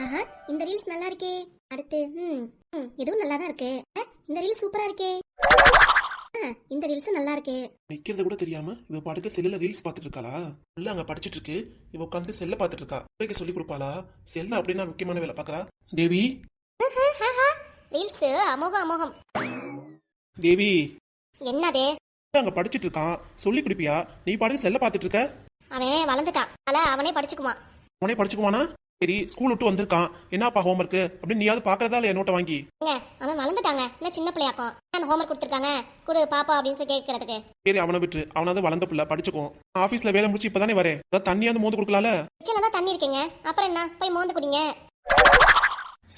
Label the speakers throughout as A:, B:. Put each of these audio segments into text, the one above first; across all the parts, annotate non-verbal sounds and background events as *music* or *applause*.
A: ஆஹா இந்த ரீல்ஸ் நல்லா இருக்கே. அடுத்து ம் ம் இதுவும் நல்லா தான் இருக்கு இந்த ரீல்ஸ் சூப்பரா இருக்கே. ஆ, இந்த ரீல்ஸ் நல்லா இருக்கு.
B: நிக்கிறது கூட தெரியாம இவ பாட்டுக்கு செல்லுல ரீல்ஸ் பார்த்துட்டு இருக்காளா? உள்ள அங்க படிச்சிட்டு இருக்கு. இவ உட்காந்து செல்ல பார்த்துட்டு இருக்கா. பிள்ளைக்கு சொல்லி கொடுப்பாளா? செல்ல அப்படின்னா முக்கியமான வேலை பார்க்கறா. தேவி.
A: ரீல்ஸ் அமோகம் அமோகம்.
B: தேவி.
A: என்னது?
B: அங்க படிச்சிட்டு இருக்கான். சொல்லி கொடுப்பியா? நீ பாட்டுக்கு செல்ல பார்த்துட்டு இருக்க?
A: அவன் வளர்ந்துட்டான். அதனால அவனே படிச்சுக்குவான்.
B: உனே படிச்சுக்குவானா? சரி ஸ்கூல் விட்டு வந்திருக்கான். என்னப்பா ஹோம்ஒர்க் அப்படின்னு நீயாவது பாக்குறதா இல்லையா நோட்டை வாங்கி?
A: அவன் வளர்ந்துட்டாங்க. இன்னும் சின்ன பிள்ளையாக்கும் நான் ஹோம்ஒர்க் கொடுத்துருக்காங்க? கொடு பாப்பா அப்படின்னு சொல்லி கேட்கறதுக்கு.
B: சரி அவனை விட்டு அவனாவது வளர்ந்த பிள்ளை படிச்சுக்கும் ஆபீஸ்ல வேலை முடிச்சு இப்பதானே வரேன். அதான் தண்ணியாவது மோந்து கொடுக்கலாம்ல?
A: கிச்சன்ல தான் தண்ணி இருக்கீங்க. அப்புறம் என்ன? போய் மோந்து குடிங்க.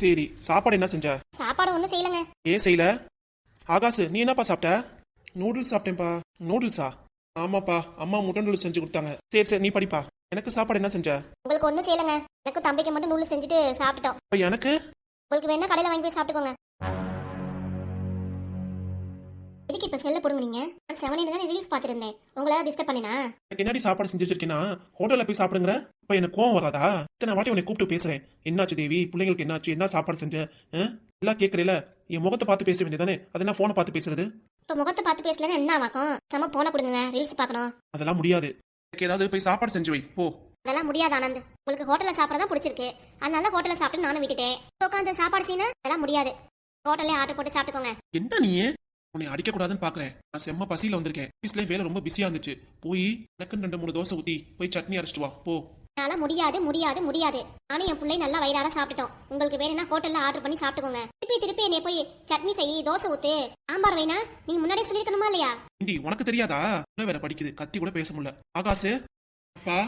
B: சரி சாப்பாடு என்ன செஞ்ச?
A: சாப்பாடு ஒன்றும் செய்யலங்க.
B: ஏன் செய்யல? ஆகாஷ் நீ என்னப்பா சாப்பிட்ட? நூடுல்ஸ் சாப்பிட்டேன்ப்பா. நூடுல்ஸா ஆமாப்பா அம்மா முட்டை நூடுல்ஸ் செஞ்சு கொடுத்தாங்க. சரி சரி நீ படிப்பா. எனக்கு சாப்பாடு என்ன செஞ்ச?
A: உங்களுக்கு ஒன்றும் செய்யலங்க. எனக்கும் தம்பிக்கு மட்டும் நூல் செஞ்சுட்டு சாப்பிட்டுட்டோம்.
B: அப்ப எனக்கு?
A: உங்களுக்கு வேணா கடையில் வாங்கி போய் சாப்பிட்டுக்கோங்க. எதுக்கு இப்போ செல்ல போடுங்க நீங்க நான் செவனில் தானே ரீல்ஸ் பார்த்துருந்தேன். உங்களை டிஸ்டர்ப் பண்ணினா?
B: எனக்கு என்னடி சாப்பாடு செஞ்சு வச்சிருக்கேன்னா ஹோட்டல்ல போய் சாப்பிடுங்கிற? இப்ப எனக்கு கோவம் வராதா? இத்தனை வாட்டி உன்னை கூப்பிட்டு பேசுறேன். என்னாச்சு தேவி? பிள்ளைங்களுக்கு என்னாச்சு? என்ன சாப்பாடு செஞ்ச? ஆ? எல்லாம் கேட்கறீல என் முகத்தை பார்த்து பேச வேண்டியதானே அது என்ன போனை பார்த்து பேசுறது?
A: இப்போ முகத்தை பார்த்து பேசலன்னா என்ன ஆமாக்கும் செம போன கொடுங்க ரீல்ஸ் பார்க்கணும்.
B: அதெல்லாம் முடியாது. எனக்கு ஏதாவது போய் சாப்பாடு செஞ்சு வை போ.
A: அதெல்லாம் முடியாது ஆனந்த். உங்களுக்கு ஹோட்டலில் சாப்பிட தான் பிடிச்சிருக்கு. அதனால தான் ஹோட்டலில் சாப்பிட்டு நானும் விட்டுட்டேன். உட்காந்து சாப்பாடு செய்யணும்? அதெல்லாம் முடியாது. ஹோட்டல்லே ஆர்டர் போட்டு சாப்பிட்டுக்கோங்க.
B: என்ன நீ? உன்னை அடிக்க கூடாதுன்னு பாக்குறேன். நான் செம்ம பசியில வந்திருக்கேன். ஆபீஸ்ல வேலை ரொம்ப பிஸியா இருந்துச்சு. போய் எனக்குன்னு ரெண்டு மூணு தோசை ஊத்தி போய் சட்னி அரைச்சிட்டு வா. போ.
A: என்னால முடியாது முடியாது முடியாது. நானும் என் பிள்ளை நல்லா வயிறார சாப்பிட்டுட்டோம். உங்களுக்கு வேணும்னா ஹோட்டல்ல ஆர்டர் பண்ணி சாப்பிட்டுக்கோங்க. திருப்பி திருப்பி என்னை போய் சட்னி செய் தோசை ஊத்து. சாம்பார் வைனா நீங்க முன்னாடியே சொல்லிருக்கணுமா இல்லையா?
B: இண்டி உனக்கு தெரியாதா? வேற படிக்குது. கத்தி கூட பேச முடியல. ஆகாசு அப்பா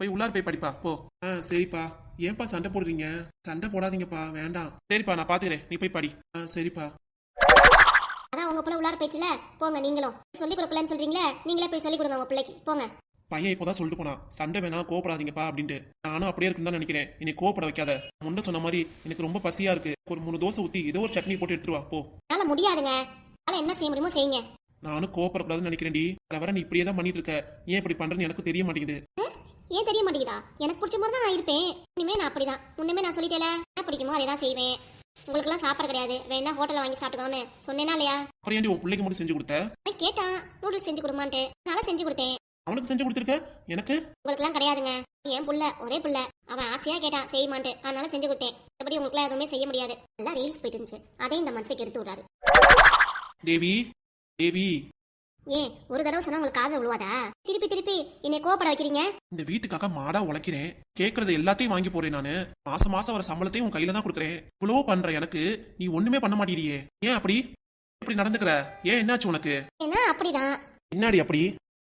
B: போய் உள்ளார போய் படிப்பா. போ. ஆ சரிப்பா. ஏன்பா சண்டை போடுறீங்க? சண்டை போடாதீங்கப்பா. வேண்டாம். சரிப்பா நான் பாத்துக்கிறேன். நீ போய் படி. ஆ சரிப்பா.
A: அதான் உங்க பிள்ளை உள்ளார போயிடுச்சுல. போங்க நீங்களும். சொல்லி கொடுக்கலன்னு சொல்றீங்களே நீங்களே போய் சொல்லி கொடுங்க உங்க பிள்ளைக்கு. போங்க.
B: பையன் இப்போதான் சொல்லிட்டு போனான். சண்டை வேணா கோவப்படாதீங்கப்பா அப்படின்ட்டு. நானும் அப்படியே இருக்குன்னு தான் நினைக்கிறேன். என்னை கோவப்பட வைக்காத. முன்ன சொன்ன மாதிரி எனக்கு ரொம்ப பசியா இருக்கு. ஒரு மூணு தோசை ஊத்தி ஏதோ ஒரு சட்னி போட்டு எடுத்துட்டு வா போ.
A: என்னால முடியாதுங்க. என்னால என்ன செய்ய முடியுமோ செய்யுங்க.
B: நானும் கோவப்படக்கூடாதுன்னு நினைக்கிறேன்டி வர வர நீ இப்படியே தான் பண்ணிட்டு இருக்க. ஏன் இப்படி பண்றேன்னு எனக்கு தெரிய மாட்டேங்குது.
A: ஏன் தெரிய மாட்டேங்குதா? எனக்கு பிடிச்ச மாதிரி தான் நான் இருப்பேன். இனிமே நான் அப்படிதான். முன்னமே நான் சொல்லிட்டேல? என்ன பிடிக்குமோ அதை தான் செய்வேன். உங்களுக்குலாம் சாப்பாடு கிடையாது. வேணா ஹோட்டல்ல வாங்கி சாப்பிட்டுக்கோன்னு சொன்னேனா இல்லையா?
B: அப்புறம் ஏன்டி உன் பிள்ளைக்கு மட்டும் செஞ்சு கொடுத்த?
A: கேட்டான் நூடுல்ஸ் செஞ்சு கொடுமான்ட்டு. அதனால செஞ்சு கொடுத்தேன்.
B: அவனுக்கு செஞ்சு கொடுத்துருக்க? எனக்கு?
A: உங்களுக்குலாம் கிடையாதுங்க. என் புள்ள ஒரே புள்ள. அவன் ஆசையா கேட்டான் செய்யுமான்ட்டு. அதனால செஞ்சு கொடுத்தேன். மற்றபடி உங்களுக்குலாம் எதுவுமே செய்ய முடியாது. நல்லா ரீல்ஸ் போயிட்டு இருந்துச்சு. அதையும் இந்த மனசுக்கு எடுத்து விடாரு
B: தேவி தேவி.
A: ஏன் ஒரு தடவை சொன்னா உங்களுக்கு காதல் விழுவாதா? திருப்பி திருப்பி. என்னை கோவப்பட வைக்கிறீங்க?
B: இந்த வீட்டுக்காக மாடா உழைக்கிறேன். கேக்குறது எல்லாத்தையும் வாங்கி போறேன் நானு. மாசம் மாசம் வர சம்பளத்தையும் உன் கையில தான் கொடுக்குறேன். இவ்வளவோ பண்ற எனக்கு. நீ ஒண்ணுமே பண்ண மாட்டேறியே ஏன் அப்படி? இப்படி நடந்துக்கிற? ஏன் என்னாச்சு உனக்கு?
A: ஏன்னா அப்படிதான்.
B: என்னாடி அப்படி?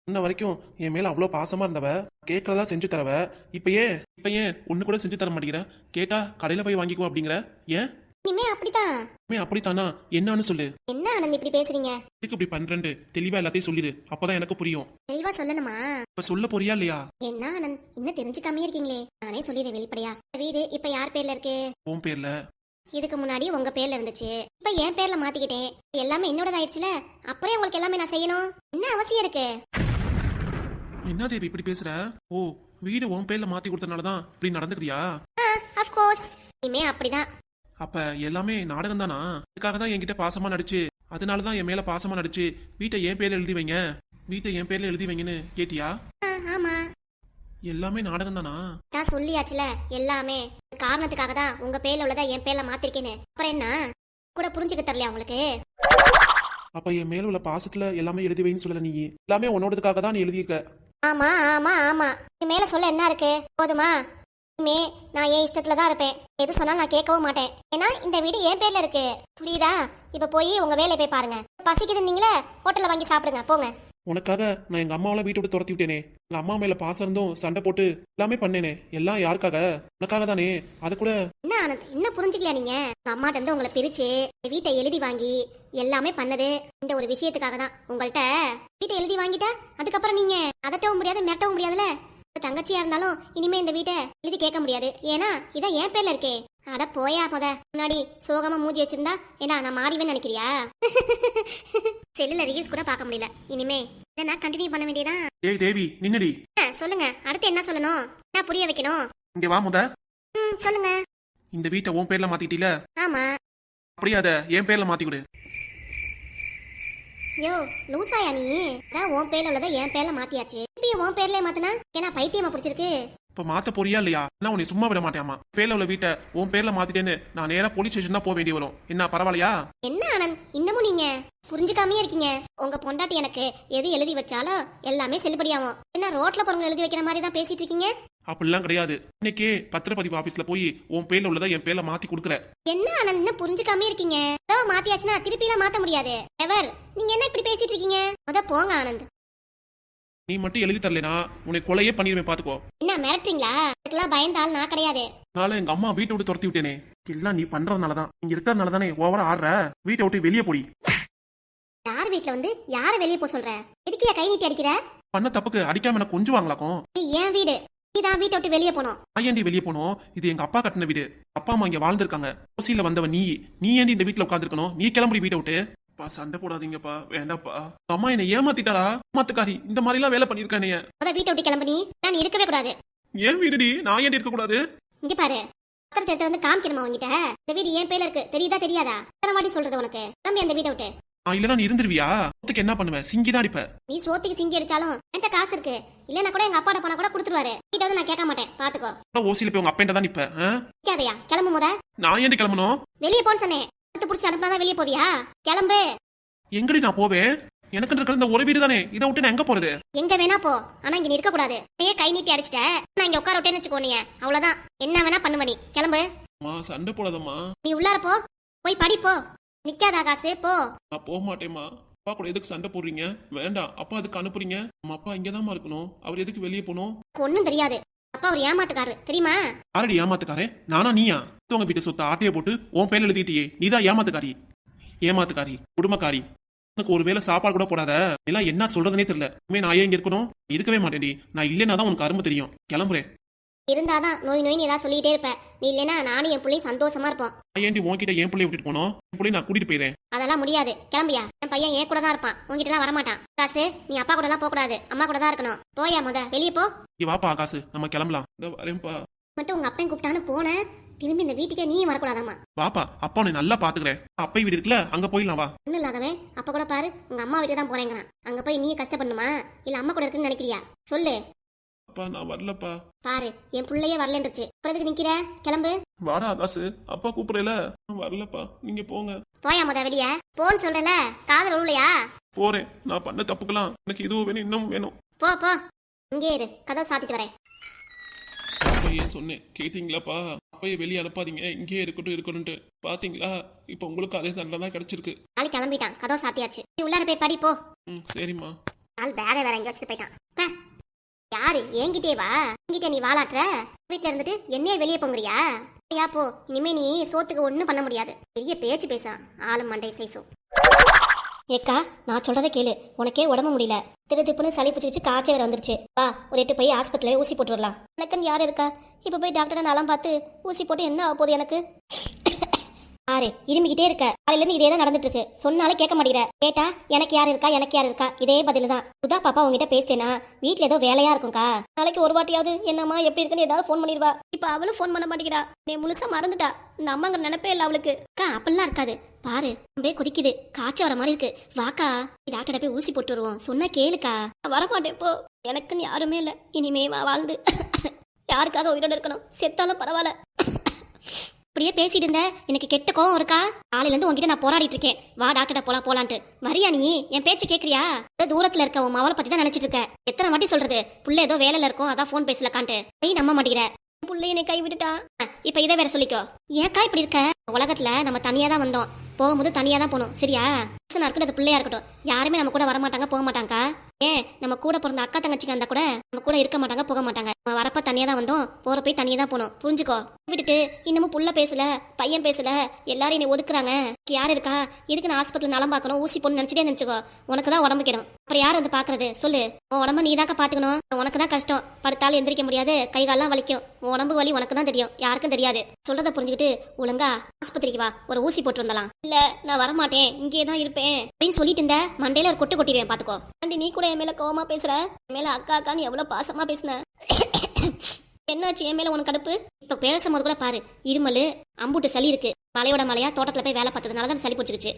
B: இன்ன வரைக்கும் என் மேல அவ்வளோ பாசமா இருந்தவ கேட்கறதா செஞ்சு தரவ இப்ப ஏன் இப்ப ஏன் ஒண்ணு கூட செஞ்சு தர மாட்டேங்கிற? கேட்டா கடையில போய் வாங்கிக்கோ அப்படிங்கிற? ஏன்?
A: இனிமே அப்படிதான்
B: இனிமே அப்படித்தானா? என்னன்னு சொல்லு.
A: என்ன ஆனந்த் இப்படி பேசுறீங்க?
B: எதுக்கு இப்படி பண்றேன்னு தெளிவா எல்லாத்தையும் சொல்லிடு. அப்பதான் எனக்கு புரியும்.
A: தெளிவா சொல்லணுமா?
B: இப்ப சொல்ல போறியா இல்லையா?
A: என்ன ஆனந்த்? இன்னும் தெரிஞ்சுக்காமே இருக்கீங்களே. நானே சொல்லிடுறேன் வெளிப்படையா. வீடு இப்ப யார் பேர்ல இருக்கு?
B: உன் பேர்ல.
A: இதுக்கு முன்னாடி உங்க பேர்ல இருந்துச்சு. இப்ப என் பேர்ல மாத்திக்கிட்டேன். எல்லாமே என்னோடதாயிடுச்சுல அப்புறம் உங்களுக்கு எல்லாமே நான் செய்யணும்? என்ன அவசியம் இருக்கு?
B: என்ன தேவி இப்படி பேசுற? ஓ வீடு உன் பேர்ல மாத்தி கொடுத்தனாலதான் இப்படி நடந்துக்கிறியா?
A: ஆஃப் கோர்ஸ் இனிமே அப்படிதான்.
B: அப்ப எல்லாமே நாடகம் தானா? அதுக்காக தான் என்கிட்ட பாசமா நடிச்சு அதனாலதான் என் மேல பாசமா நடிச்சு வீட்டை என் பேர்ல எழுதி வைங்க. வீட்டை என் பேர்ல எழுதி வைங்கன்னு கேட்டியா?
A: ஆமா.
B: எல்லாமே நாடகம் தானா?
A: நான் சொல்லியாச்சுல எல்லாமே. காரணத்துக்காக தான் உங்க பேர்ல உள்ளதா என் பேர்ல மாத்திருக்கேன்னு. அப்புறம் என்ன? கூட புரிஞ்சுக்க தெரியலையா உங்களுக்கு?
B: அப்ப என் மேல உள்ள பாசத்துல எல்லாமே எழுதி வைன்னு சொல்லல நீ. எல்லாமே உன்னோடதுக்காக தான் நீ எழுதியிருக்க.
A: ஆமா ஆமா ஆமா. இது மேல சொல்ல என்ன இருக்கு? போதுமா? இனிமே நான் என் இஷ்டத்துல தான் இருப்பேன். எது சொன்னாலும் நான் கேட்கவும் மாட்டேன். ஏன்னா இந்த வீடு என் பேர்ல இருக்கு. புரியுதா? இப்ப போய் உங்க வேலையை போய் பாருங்க. பசிக்குதுன்னீங்களே ஹோட்டல்ல வாங்கி சாப்பிடுங்க. போங்க.
B: உனக்காக நான் எங்க அம்மாவெல்லாம் வீட்டை விட்டு துரத்தி விட்டேனே. எங்க அம்மா மேல பாசம் இருந்தும் சண்டை போட்டு எல்லாமே பண்ணேனே. எல்லாம் யாருக்காக? உனக்காக தானே. அது கூட
A: என்ன ஆனந்த்? இன்னும் புரிஞ்சுக்கலையா நீங்க? உங்க அம்மாட்ட இருந்து உங்களை பிரிச்சு வீட்டை எழுதி வாங்கி எல்லாமே பண்ணது இந்த ஒரு விஷயத்துக்காக தான். உங்கள்கிட்ட வீட்டை எழுதி வாங்கிட்டா? அதுக்கப்புறம் நீங்க அதட்டவும் முடியாது மிரட்டவும் முடியாதுல தங்கச்சியா இருந்தாலும் இனிமே இந்த வீட்டை எழுதி கேட்க முடியாது. ஏன்னா இதான் என் பேர்ல இருக்கே. அட போயா போத முன்னாடி சோகமா மூஞ்சி வச்சிருந்தா ஏன்னா நான் மாறிவேன்னு நினைக்கிறியா? *laughs* செல்லுல ரீல்ஸ் கூட பார்க்க முடியல. இனிமே இதை நான் கண்டினியூ பண்ண வேண்டியதா
B: ஏய் தேவி நின்னடி.
A: சொல்லுங்க. அடுத்து என்ன சொல்லணும்? என்ன புரிய வைக்கணும்?
B: இங்க வா முத.
A: ம் சொல்லுங்க.
B: இந்த வீட்டை உன் பேர்ல மாத்திட்டீல
A: ஆமா.
B: அப்படியே அதை? என் பேர்ல மாத்தி கொடு.
A: யோ லூசாயா நீ? அதான் உன் பேர்ல உள்ளதை என் பேர்ல மாத்தியாச்சு. திருப்பி உன் பேர்ல மாத்தினா? ஏன்னா பைத்தியமா பிடிச்சிருக்கு.
B: இப்ப மாத்த போறியா இல்லையா? நான் உன்னை சும்மா விட மாட்டேமா பேர்ல உள்ள வீட்டை உன் பேர்ல மாத்திட்டேன்னு நான் நேரா போலீஸ் ஸ்டேஷன் தான் போக வேண்டி வரும். என்ன பரவாயில்லையா?
A: என்ன ஆனந்த்? இன்னமும் நீங்க? புரிஞ்சுக்காமயே இருக்கீங்க. உங்க பொண்டாட்டி எனக்கு எது எழுதி வச்சாலும் எல்லாமே செல்லுபடியாகும். என்ன ரோட்ல போறவங்க எழுதி வைக்கிற மாதிரி தான் பேசிட்டு இருக்கீங்க?
B: அப்படிலாம் கிடையாது. இன்னைக்கே பத்திரப்பதிவு ஆபீஸ்ல போய் உன் பேர்ல உள்ளதை என் பேர்ல மாத்தி கொடுக்குற
A: என்ன ஆனந்த்? இன்னும் புரிஞ்சுக்காமயே இருக்கீங்க. மாத்தியாச்சுன்னா திருப்பிலாம் மாத்த முடியாது. எவர் நீங்க என்ன இப்படி பேசிட்டு இருக்கீங்க? முத போங்க ஆனந்த்.
B: நீ மட்டும் எழுதி தரலைனா உன்னை கொலையே பண்ணிடுவேன் பாத்துக்கோ.
A: என்ன மிரட்டுறீங்களா? அதுக்கெல்லாம் பயந்த ஆள் நான் கிடையாது.
B: நாளை எங்க அம்மா வீட்டை விட்டு துரத்தி விட்டேனே. எல்லாம் நீ பண்றதுனாலதான். இங்க இருக்கிறதுனால தானே ஓவரா ஆடுற. வீட்டை விட்டு வெளியே போடி.
A: யார் வீட்ல வந்து யார வெளியே போக சொல்ற? எதுக்கியா கை நீட்டி அடிக்கிற?
B: பண்ண தப்புக்கு அடிக்காம எனக்கு கொஞ்சம் வாங்கலாக்கும்
A: இது என் வீடு. நீதான் வீட்டை விட்டு வெளியே போனோம்.
B: நான் ஏன்டி வெளியே போனோம்? இது எங்க அப்பா கட்டின வீடு. அப்பா அம்மா இங்க வாழ்ந்திருக்காங்க. ஓசியில வந்தவன் நீ. நீ ஏன்டி இந்த வீட்டுல உட்காந்துருக்கணும் நீ கிளம்புடி வீட்டை விட்டு. பா சண்டை போடாதீங்கப்பா. வேண்டாப்பா. அம்மா என்னை ஏமாத்திட்டாடா ஏமாத்துக்காரி இந்த மாதிரி எல்லாம் வேலை பண்ணிருக்கானே
A: முத வீட்டை விட்டு கிளம்பு நீ. நான் இருக்கவே கூடாது.
B: ஏன் வீடுடி? நான் ஏன்டி இருக்க கூடாது?
A: இங்க பாரு. பத்திரத்தை எடுத்து வந்து காமிக்கணுமா உங்ககிட்ட இந்த வீடு என் பேர்ல இருக்கு. தெரியுதா தெரியாதா? எத்தனை வாட்டி சொல்றது உனக்கு? கிளம்பி அந்த வீட்டை விட்டு.
B: நான் இல்லனா நீ இருந்துருவியா? சொத்துக்கு என்ன பண்ணுவேன் சிங்கி தான் அடிப்ப.
A: நீ சோத்துக்கு சிங்கி அடிச்சாலும் என்கிட்ட காசு இருக்கு. இல்லன்னா கூட எங்க அப்பாட்ட பணம் கூட கொடுத்துருவாரு. வீட்டை வந்து நான் கேட்க மாட்டேன். பாத்துக்கோ.
B: ஓசியில போய் உங்க அப்பா தான் நிப்ப ஆ?
A: நிக்காதயா? கிளம்பு முத.
B: நான் ஏன்டி கிளம்பணும்?
A: வெளியே போன்னு சொன்னேன். எடுத்து புடிச்சு அனுப்புனாதான் வெளியே போவியா? கிளம்பு.
B: எங்கடி நான் போவேன்? எனக்கு இருக்கிற இந்த ஒரு வீடு தானே இதை விட்டு நான் எங்க போறது?
A: எங்க வேணா போ. ஆனா இங்க இருக்க கூடாது நீயே கை நீட்டி அடிச்சிட்ட. நான் இங்க உட்கார விட்டேன்னு வச்சுக்கோ நீ அவ்வளவுதான். என்ன வேணா பண்ணுவ நீ கிளம்பு.
B: அம்மா சண்டை போடாதம்மா.
A: நீ உள்ளார போ. போய் படி போ. நிக்காதா காசு போ.
B: நான் போக மாட்டேம்மா. அப்பா கூட எதுக்கு சண்டை போடுறீங்க? வேண்டாம். அப்பா அதுக்கு அனுப்புறீங்க? நம்ம அப்பா இங்கதாம்மா இருக்கணும். அவர் எதுக்கு வெளியே போகணும்?
A: ஒன்னும் தெரியாது. அப்பா ஒரு ஏமாத்துக்காரு தெரியுமா?
B: ஆரடி ஏமாத்துக்காரே? நானா நீயா? உங்க வீட்டு சொத்தை ஆட்டைய போட்டு உன் பேர்ல எழுதிட்டியே. நீதான் ஏமாத்துக்காரி. ஏமாத்துக்காரி குடும்பக்காரி. உனக்கு ஒருவேளை சாப்பாடு கூட போடாத. எல்லாம் என்ன சொல்றதுனே தெரியல. இனிமே நான் ஏன் இங்க இருக்கணும்? இருக்கவே மாட்டேன்டி. நான் இல்லைன்னா தான் உனக்கு அருமை தெரியும். கிளம்புறேன்.
A: இருந்தாதான் நோய் நோய் ஏதாவது சொல்லிட்டே இருப்ப. நீ இல்லைன்னா நானும் என் பிள்ளையும் சந்தோஷமா இருப்போம்.
B: நான் ஏன்டி உன்கிட்ட என் பிள்ளைய விட்டுட்டு போனோம்? என் பிள்ளைய நான் கூட்டிட்டு போயிடுறேன்
A: அதெல்லாம் முடியாது. கிளம்பியா? என் பையன் என் கூட தான் இருப்பான். உங்ககிட்ட எல்லாம் வரமாட்டான். காசு நீ அப்பா கூட எல்லாம் போக கூடாது அம்மா கூட தான் இருக்கணும். போயா முத? வெளியே போ.
B: இங்க வாப்பா ஆகாசு நம்ம கிளம்பலாம். இந்த வரேன்ப்பா.
A: மட்டும் உங்க அப்பன் கூப்பிட்டான்னு போனேன் திரும்பி இந்த வீட்டுக்கே நீ வரக்கூடாதாம்மா?
B: வாப்பா அப்பா உன்னை நல்லா பாத்துக்கிறேன். அப்பா வீடு இருக்குல்ல அங்க போயிடலாம் வா.
A: ஒன்றும் இல்லாதவன் அப்ப கூட பாரு உங்க அம்மா வீட்டு தான் போறேங்கிறான். அங்க போய் நீ கஷ்டப்படணுமா? இல்ல அம்மா கூட இருக்குன்னு நினைக்கிறியா? சொல்லு.
B: அப்பா நான் வரலப்பா.
A: பாரு என் புள்ளையே வரலன்றுச்சு. அப்புறம் எதுக்கு நிக்கிற? கிளம்பு.
B: வாடா ஆகாசு அப்பா கூப்பிடல நான் வரலப்பா. நீங்க போங்க.
A: போயா முத வெளிய? போன்னு சொல்றல. காதல் உருளையா?
B: போறேன். நான் பண்ண தப்புக்கலாம் எனக்கு இதுவும் வேணும் இன்னும் வேணும்.
A: போ போ. இங்கே இரு. கதவை சாத்திட்டு வரேன்.
B: அப்பையே சொன்னேன். கேட்டீங்களாப்பா? அப்பையே வெளியே அனுப்பாதீங்க. இங்கேயே இருக்கட்டும் இருக்கணும்ட்டு பாத்தீங்களா? இப்போ உங்களுக்கு அதே தண்டனை தான் கிடைச்சிருக்கு.
A: ஆளு கிளம்பிட்டான். கதவை சாத்தியாச்சு. நீ உள்ளார போய் படி போ.
B: ம் சரிம்மா.
A: ஆள் பேக வேற எங்க வச்சுட்டு போயிட்டான். பே. யாரு? என்கிட்டே வா. என்கிட்ட நீ வாலாட்டுற? வீட்டுல இருந்துட்டு என்னையே வெளியே போங்கிறியா? யா போ. இனிமே நீ சோத்துக்கு ஒண்ணும் பண்ண முடியாது. பெரிய பேச்சு பேச. ஆளும் மண்டை சைஸும் ஏக்கா நான் சொல்றதை கேளு. உனக்கே உடம்பு முடியல. திரு திப்புன்னு சளி பிடிச்சி வச்சு காய்ச்சல் வேற வந்துருச்சு. வா ஒரு எட்டு போய் ஆஸ்பத்திரியில ஊசி போட்டு வரலாம் எனக்குன்னு யார் இருக்கா? இப்ப போய் டாக்டரை நலம் பார்த்து ஊசி போட்டு என்ன ஆக போகுது எனக்கு? ஆறு இருமிக்கிட்டே இருக்க. காலையில இருந்து இதே தான் நடந்துட்டு இருக்கு சொன்னாலே கேட்க மாட்டேங்கிற. கேட்டா எனக்கு யார் இருக்கா எனக்கு யார் இருக்கா? இதே பதில் தான் சுதா பாப்பா உங்ககிட்ட பேசினா வீட்டுல ஏதோ வேலையா இருக்கும்க்கா? நாளைக்கு ஒரு வாட்டியாவது என்னம்மா எப்படி இருக்குன்னு ஏதாவது ஃபோன் பண்ணிடுவா. இப்ப அவளும் ஃபோன் பண்ண மாட்டேங்கிறா. நீ முழுசா மறந்துட்டா. இந்த அம்மாங்க நினைப்பே இல்ல அவளுக்கு. அக்கா அப்படிலாம் இருக்காது. பாரு அப்படியே கொதிக்குது. காய்ச்சல் வர மாதிரி இருக்கு. வாக்கா டாக்டர் போய் ஊசி போட்டு வருவோம். சொன்னா கேளுக்கா. வரமாட்டேன் போ. எனக்குன்னு யாருமே இல்ல. இனிமே வாழ்ந்து. *laughs* யாருக்காக உயிரோட இருக்கணும்? செத்தாலும் பரவாயில்ல. இப்படியே பேசிட்டு இருந்த. எனக்கு கெட்ட கோவம் இருக்கா? காலையில இருந்து உன்கிட்ட நான் போராடிட்டு இருக்கேன். வா டாக்டர்ட்ட போலாம் போலான்ட்டு. வரியா நீ? என் பேச்சு கேக்குறியா? ஏதோ தூரத்துல இருக்க உன் மவளை பத்தி தான் நினைச்சிட்டு இருக்க. எத்தனை வாட்டி சொல்றது? புள்ள ஏதோ வேலையில இருக்கும் அதான் ஃபோன் பேசலக்கான்ட்டு. நீ நம்ப மாட்டேங்கிற. புள்ள என்னை கை விட்டுட்டா? இப்ப இதை வேற சொல்லிக்கோ. ஏக்கா இப்படி இருக்க? உலகத்துல நம்ம தனியா தான் வந்தோம். போகும்போது தனியா தான் போகணும். சரியா? புருஷனா இருக்கட்டும் அது பிள்ளையா இருக்கட்டும். யாருமே நம்ம கூட வரமாட்டாங்க போக மாட்டாங்க ஏன்? நம்ம கூட பிறந்த அக்கா தங்கச்சிக்கு இருந்தா கூட நம்ம கூட இருக்க மாட்டாங்க போக மாட்டாங்க நம்ம வரப்ப தனியா தான் வந்தோம் போற போய் தனியா தான் போகணும் புரிஞ்சுக்கோ? விட்டுட்டு இன்னமும் புள்ள பேசல பையன் பேசல எல்லாரும் என்னை ஒதுக்குறாங்க. யார் இருக்கா? எதுக்கு நான் ஆஸ்பத்திரி நலம் பார்க்கணும் ஊசி போன்னு நினைச்சிட்டே நினைச்சுக்கோ உனக்கு தான் உடம்பு கேடும். அப்புறம் யார் வந்து பாக்குறது சொல்லு. உன் உடம்ப நீ தாக்க பாத்துக்கணும் உனக்கு தான் கஷ்டம். படுத்தாலும் எந்திரிக்க முடியாது கை காலெல்லாம் வலிக்கும். உன் உடம்பு வலி உனக்கு தான் தெரியும். யாருக்கும் தெரியாது. சொல்றத புரிஞ்சுக்கிட்டு ஒழுங்கா ஆஸ்பத்திரிக்கு வா. ஒரு ஊசி போட்டு வந்தலாம் இல்ல நான் வரமாட்டேன். இங்கே தான் இருப்பேன். அப்படின்னு சொல்லிட்டு இருந்த மண்டையில ஒரு கொட்டு கொட்டிடுவேன் பாத்துக்கோ. ஆண்டி நீ கூட என் மேல கோவமா பேசுற? என் மேல அக்கா அக்கான்னு எவ்வளவு பாசமா பேசுன? என்னாச்சு என் மேல உனக்கு கடுப்பு? இப்ப பேசும்போது கூட பாரு இருமல் அம்புட்டு சளி இருக்கு. மலையோட மலையா தோட்டத்துல போய் வேலை பார்த்ததுனால தான் சளி பிடிச்சிக்கிச்சு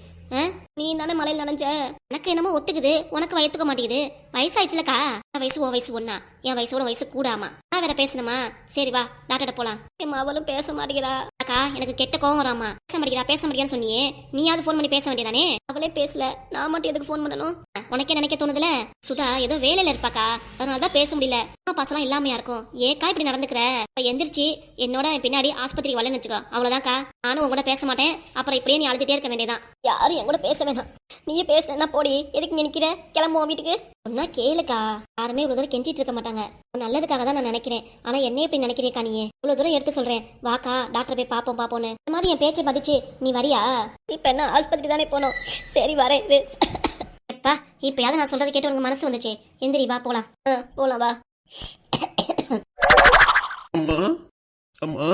A: நீ தானே மலையில் நனைஞ்ச? எனக்கு என்னமோ ஒத்துக்குது உனக்கு வயத்துக்க மாட்டேங்குது. வயசாயிடுச்சுலக்கா. என் வயசு உன் வயசு ஒன்னா என் வயசோட வயசு கூடாமா? நான் வேற பேசணுமா? சரி வா டாக்டர்கிட்ட போலாம். என் அவளும் பேச மாட்டேங்கிறா. அக்கா எனக்கு கெட்ட கோவம் வராமா? பேச மாட்டேங்கிறா பேச மாட்டேங்கிறான்னு சொன்னியே. நீயாவது ஃபோன் பண்ணி பேச வேண்டியதானே? அவளே பேசல. நான் மட்டும் எதுக்கு ஃபோன் பண்ணணும்? உனக்கே நினைக்க தோணுதுல? சுதா ஏதோ வேலையில இருப்பாக்கா. அதனால தான் பேச முடியல. அம்மா பாசலாம் இல்லாமையா இருக்கும். ஏக்கா இப்படி நடந்துக்கிற? இப்ப எந்திரிச்சு என்னோட பின்னாடி ஆஸ்பத்திரிக்கு வரலன்னு வச்சுக்கோ. அவ்வளவுதான்க்கா. நானும் உங்க கூட பேச மாட்டேன். அப்புறம் இப்படியே நீ அழுதுட்டே இருக்க வேண்டியதான் யாரும் என் கூட பேச வேணாம். நீயே பேசுனா போடி. எதுக்கு நீ நிக்கிற? கிளம்புவோம் வீட்டுக்கு. ஒன்னா கேளுக்கா. யாருமே இவ்வளவு தூரம் கெஞ்சிட்டு இருக்க மாட்டாங்க. நல்லதுக்காக தான் நான் நினைக்கிறேன். ஆனா என்ன இப்படி நினைக்கிறேக்கா நீ இவ்வளவு தூரம் எடுத்து சொல்றேன். வாக்கா டாக்டர் போய் பாப்போம் பாப்போம்னு. இந்த மாதிரி என் பேச்சை பதிச்சு நீ வரியா? இப்ப என்ன ஆஸ்பத்திரி தானே போனோம். சரி வரேன் எப்பா இப்பயாவது நான் சொல்றது கேட்டு உனக்கு மனசு வந்துச்சு. எந்திரி வா போலாம். போலாம் வா.
B: அம்மா அம்மா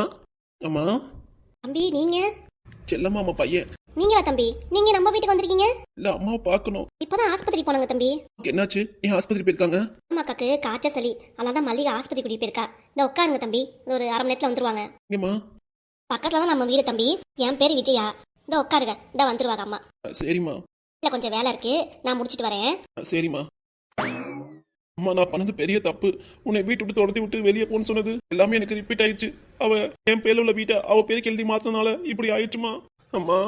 B: அம்மா.
A: தம்பி நீங்க?
B: செல்லம்மா பையன்.
A: நீங்களா தம்பி? நீங்க நம்ம வீட்டுக்கு வந்திருக்கீங்க?
B: இல்ல அம்மாவை பார்க்கணும்.
A: இப்பதான் ஆஸ்பத்திரி போனாங்க தம்பி.
B: என்னாச்சு? ஏன் ஆஸ்பத்திரி போயிருக்காங்க?
A: அம்மாக்காக்கு காய்ச்சல் சளி. அதனால தான் மல்லிகை ஆஸ்பத்திரி கூட்டிட்டு போயிருக்கா. இந்த உட்காருங்க தம்பி. இந்த ஒரு அரை மணி நேரத்துல வந்துருவாங்க.
B: ஏம்மா
A: பக்கத்துல தான் நம்ம வீடு தம்பி. என் பேரு விஜயா. இந்த உட்காருங்க. இந்த வந்துருவாங்க அம்மா.
B: சரிம்மா.
A: இல்ல கொஞ்சம் வேலை இருக்கு. நான் முடிச்சிட்டு வரேன்.
B: சரிம்மா. அம்மா நான் பண்ணது பெரிய தப்பு. உன்னை வீட்டு விட்டு துரத்தி விட்டு வெளியே போன்னு சொன்னது எல்லாமே எனக்கு ரிப்பீட் ஆயிடுச்சு. அவ என் பேர்ல உள்ள வீட்டை அவ பேருக்கு எழுதி மாத்தினால இப்படி ஆயிடுச்சுமா அம்மா.